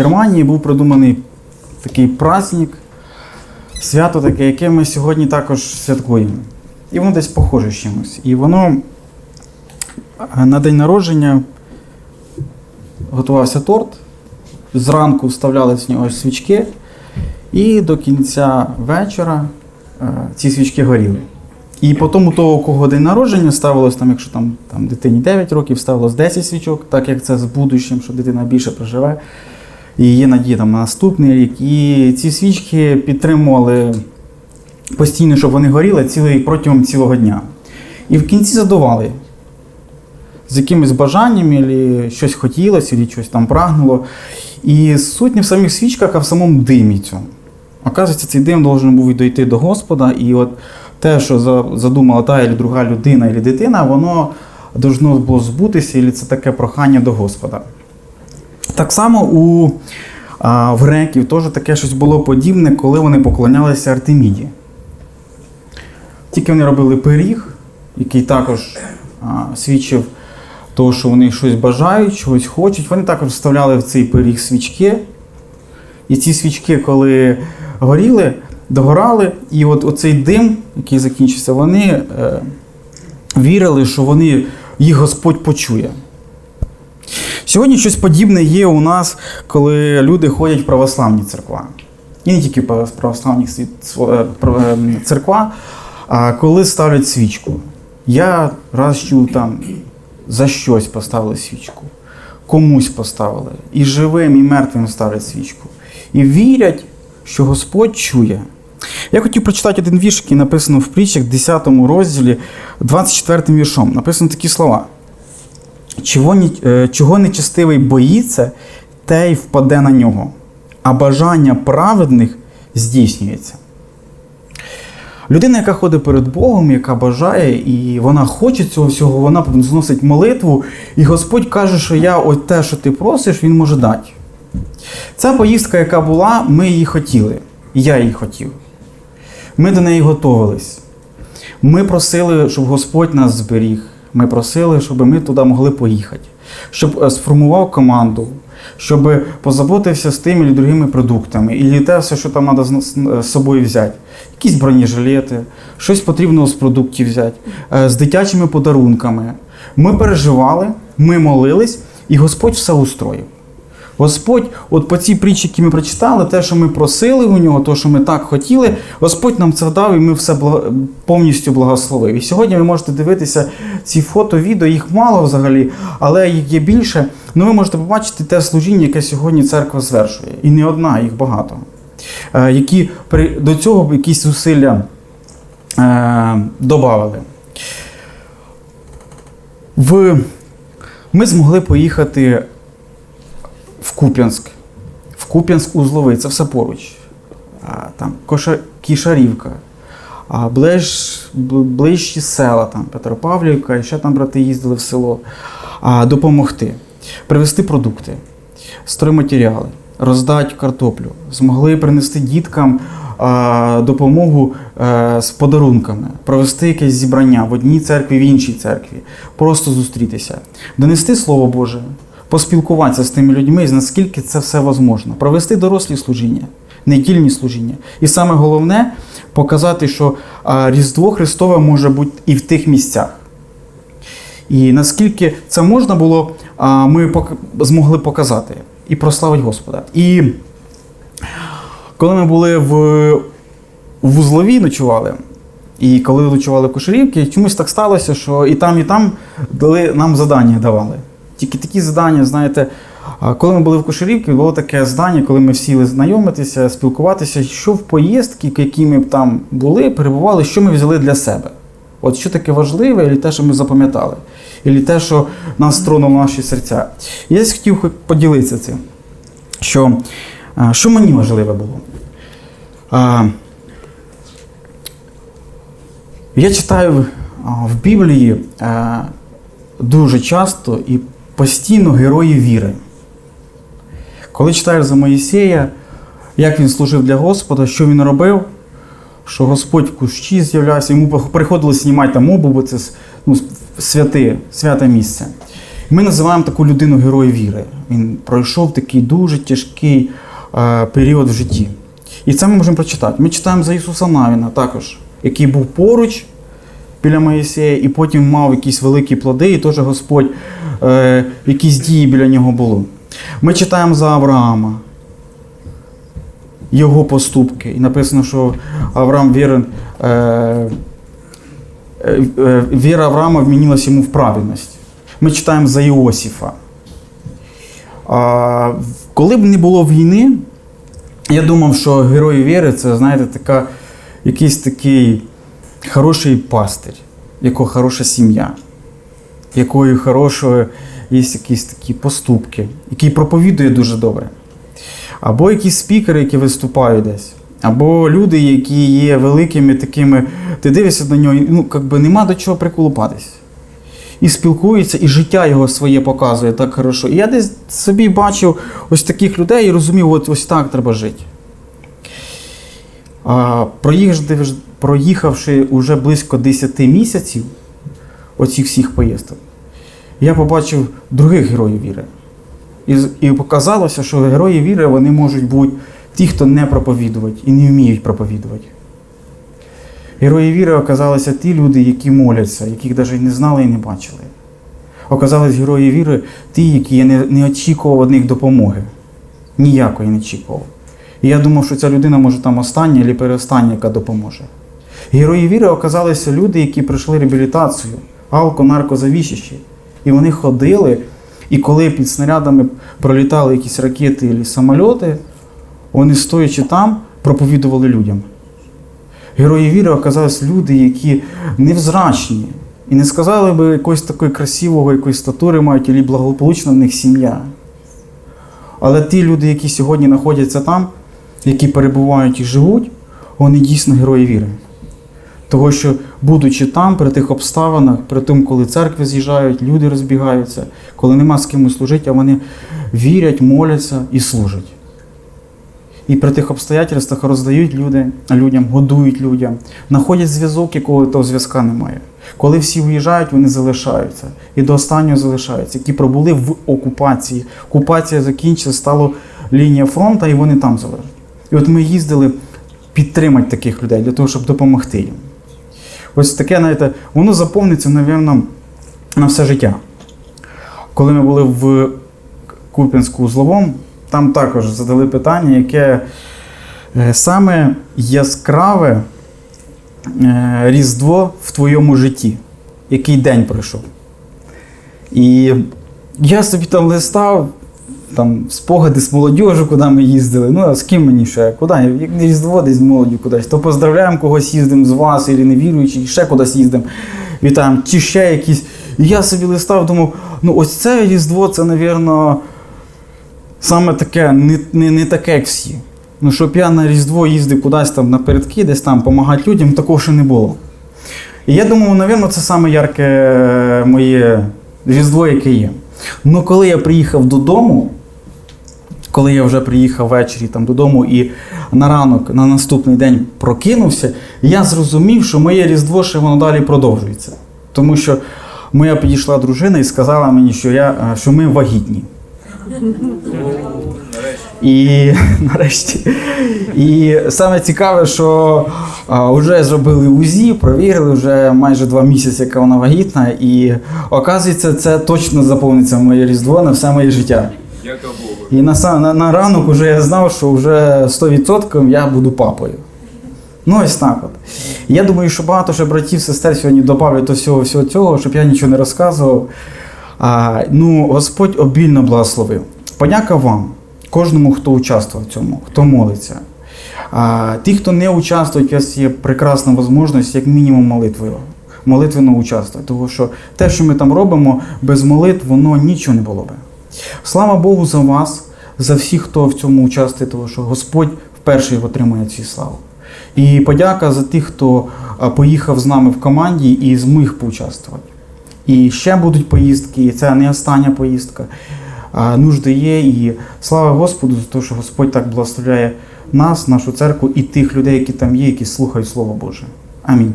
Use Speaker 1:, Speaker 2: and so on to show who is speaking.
Speaker 1: Германії був придуманий такий праздник, свято таке, яке ми сьогодні також святкуємо. І воно десь похоже з чимось. І воно е, на день народження готувався торт. Зранку вставляли в нього свічки, і до кінця вечора е, ці свічки горіли. І по тому того, у кого день народження ставилось, там, якщо там, там дитині 9 років, ставилось 10 свічок, так як це з будущим, що дитина більше проживе. І є надія там, на наступний рік. І ці свічки підтримували постійно, щоб вони горіли цілий, протягом цілого дня. І в кінці задували з якимось бажанням, або щось хотілося, або щось там прагнуло. І суть не в самих свічках, а в самому димі цьому. Оказується, цей дим должен був дойти до Господа, і от те, що задумала та або друга людина, або дитина, воно должно було збутися, і це таке прохання до Господа. Так само у а, в греків теж таке щось було подібне, коли вони поклонялися Артеміді. Тільки вони робили пиріг, який також а, свідчив того, що вони щось бажають, чогось хочуть. Вони також вставляли в цей пиріг свічки. І ці свічки, коли горіли, догорали, і от оцей дим, який закінчився, вони е, вірили, що вони, їх Господь почує. Сьогодні щось подібне є у нас, коли люди ходять в православні церква. І не тільки православні е, е, церква, а коли ставлять свічку. Я раз чув там за щось поставили свічку, комусь поставили. І живим, і мертвим ставлять свічку. І вірять, що Господь чує. Я хотів прочитати один вірш, який написано в притчах, 10 розділі, 24 віршом. Написано такі слова. Чого, е, чого нечестивий боїться, те й впаде на нього, а бажання праведних здійснюється. Людина, яка ходить перед Богом, яка бажає, і вона хоче цього всього, вона зносить молитву, і Господь каже, що я от те, що ти просиш, Він може дати. Ця поїздка, яка була, ми її хотіли. Я її хотів. Ми до неї готувались. Ми просили, щоб Господь нас зберіг. Ми просили, щоб ми туди могли поїхати, щоб е, сформував команду, щоб позаботився з тими і другими продуктами, і те все, що там треба з з собою взяти. Якісь бронежилети, щось потрібно з продуктів взяти, е, з дитячими подарунками. Ми переживали, ми молились, і Господь все устроїв. Господь, от по цій притчі, які ми прочитали, те, що ми просили у нього, те, що ми так хотіли, Господь нам це дав, і ми все повністю благословив. І сьогодні ви можете дивитися ці фото, відео, їх мало взагалі, але їх є більше. Ну ви можете побачити те служіння, яке сьогодні церква звершує. І не одна, їх багато. Е, які до цього якісь зусилля е, додавали. В, ми змогли поїхати Куп'янськ. В Куп'янськ узловий, це все поруч. Там Коша, Кішарівка, а, ближ, ближчі села, там Петропавлівка, і ще там брати їздили в село. А, допомогти, привезти продукти, стройматеріали, роздати картоплю, змогли принести діткам допомогу е, з подарунками, провести якесь зібрання в одній церкві, в іншій церкві, просто зустрітися, донести Слово Боже, поспілкуватися з тими людьми, наскільки це все можливо, провести дорослі служіння, недільні служіння. І саме головне показати, що Різдво Христове може бути і в тих місцях. І наскільки це можна було, ми змогли показати і прославити Господа. І коли ми були в, в Узлові, ночували, і коли ночували в чомусь так сталося, що і там, і там дали, нам завдання давали. Тільки такі завдання, знаєте, коли ми були в Кошарівці, було таке здання, коли ми сіли знайомитися, спілкуватися, що в поїздки, які ми б там були, перебували, що ми взяли для себе. От що таке важливе, і те, що ми запам'ятали, і те, що нас тронуло наші серця. Я хотів поділитися цим, що, що мені важливе було. Я читаю в Біблії дуже часто і постійно герої віри. Коли читаєш за Моїсея, як він служив для Господа, що він робив, що Господь в кущі з'являвся, йому приходилось знімати там обувь, бо це ну, святе, святе місце. Ми називаємо таку людину герой віри. Він пройшов такий дуже тяжкий е, період в житті. І це ми можемо прочитати. Ми читаємо за Ісуса Навіна також, який був поруч біля Моїсея, і потім мав якісь великі плоди, і теж Господь е, якісь дії біля нього було. Ми читаємо за Авраама, його поступки. І написано, що Авраам вірен. Е, е, е, віра Авраама вмінилась йому в праведність. Ми читаємо за Іосифа. А, коли б не було війни, я думав, що герої віри це, знаєте, така, якийсь такий хороший пастир, якого хороша сім'я, якої хорошої є якісь такі поступки, який проповідує дуже добре. Або якісь спікери, які виступають десь. Або люди, які є великими такими, ти дивишся на нього, ну, якби нема до чого приколупатись. І спілкується, і життя його своє показує так хорошо. І я десь собі бачив ось таких людей і розумів, от ось так треба жити. А, проїжджавши, проїхавши уже близько 10 місяців оцих всіх поїздок, я побачив других героїв віри. І, і показалося, що герої віри вони можуть бути ті, хто не проповідують і не вміють проповідувати. Герої віри оказалися ті люди, які моляться, яких навіть не знали і не бачили. Оказались герої віри ті, які я не, не очікував від них допомоги. Ніякої не очікував. І я думав, що ця людина може там остання або переостання, яка допоможе. Герої віри оказалися люди, які пройшли реабілітацію, алко, наркозавіщищі. І вони ходили, і коли під снарядами пролітали якісь ракети або самольоти, вони, стоячи там, проповідували людям. Герої віри оказались люди, які невзрачні. І не сказали би якогось такої красивого, якоїсь статури мають, або благополучна в них сім'я. Але ті люди, які сьогодні знаходяться там, які перебувають і живуть, вони дійсно герої віри. Того, що, будучи там, при тих обставинах, при тому, коли церкви з'їжджають, люди розбігаються, коли нема з ким служити, а вони вірять, моляться і служать. І при тих обстоятельствах роздають люди, людям, годують людям, знаходять зв'язок, якого того зв'язка немає. Коли всі виїжджають, вони залишаються. І до останнього залишаються, які пробули в окупації. Окупація закінчилась, стала лінія фронту, і вони там залежать. І от ми їздили підтримати таких людей для того, щоб допомогти їм. Ось таке, знаєте, воно заповниться, напевно, на все життя. Коли ми були в Куп'янську узловому, там також задали питання, яке е, саме яскраве е, Різдво в твоєму житті. Який день пройшов. І я собі там листав, там спогади з молодіжу, куди ми їздили. Ну, а з ким мені ще? Куди? Як не Різдво десь з молоддю кудись. То поздравляємо когось їздимо з вас, і невіруючий, ще кудись їздимо. Вітаємо, чи ще якісь. І я собі листав, думав, ну ось це Різдво, це, напевно, саме таке, не, не, не таке, як всі. Ну, щоб я на Різдво їздив кудись там напередки, десь там допомагати людям, такого ще не було. І я думав, напевно, це саме ярке е, моє Різдво, яке є. Ну, коли я приїхав додому, коли я вже приїхав ввечері там додому і на ранок, на наступний день прокинувся, я зрозумів, що моє Різдво ще воно далі продовжується. Тому що моя підійшла дружина і сказала мені, що, я, е, що ми вагітні. І нарешті. І саме цікаве, що а, вже зробили УЗІ, провірили вже майже два місяці, яка вона вагітна, і оказується, це точно заповниться моє різдво на все моє життя.
Speaker 2: Дяка Богу.
Speaker 1: І на, сам- на, на ранок вже я знав, що вже 100% я буду папою. Ну, ось так от. Я думаю, що багато ще братів, сестер сьогодні додавлять до всього, всього цього, щоб я нічого не розказував. А, ну, Господь обільно благословив. Подяка вам, кожному, хто участвував в цьому, хто молиться. А, ті, хто не участвують, у вас є прекрасна можливість, як мінімум, молитвою. Молитвено участвувати. Тому що те, що ми там робимо, без молитв, воно нічого не було би. Слава Богу за вас, за всіх, хто в цьому участвує, тому що Господь вперше отримує цю славу. І подяка за тих, хто поїхав з нами в команді і зміг поучаствувати. І ще будуть поїздки, і це не остання поїздка. Нужди є. І слава Господу за те, що Господь так благословляє нас, нашу церкву і тих людей, які там є, які слухають Слово Боже. Амінь.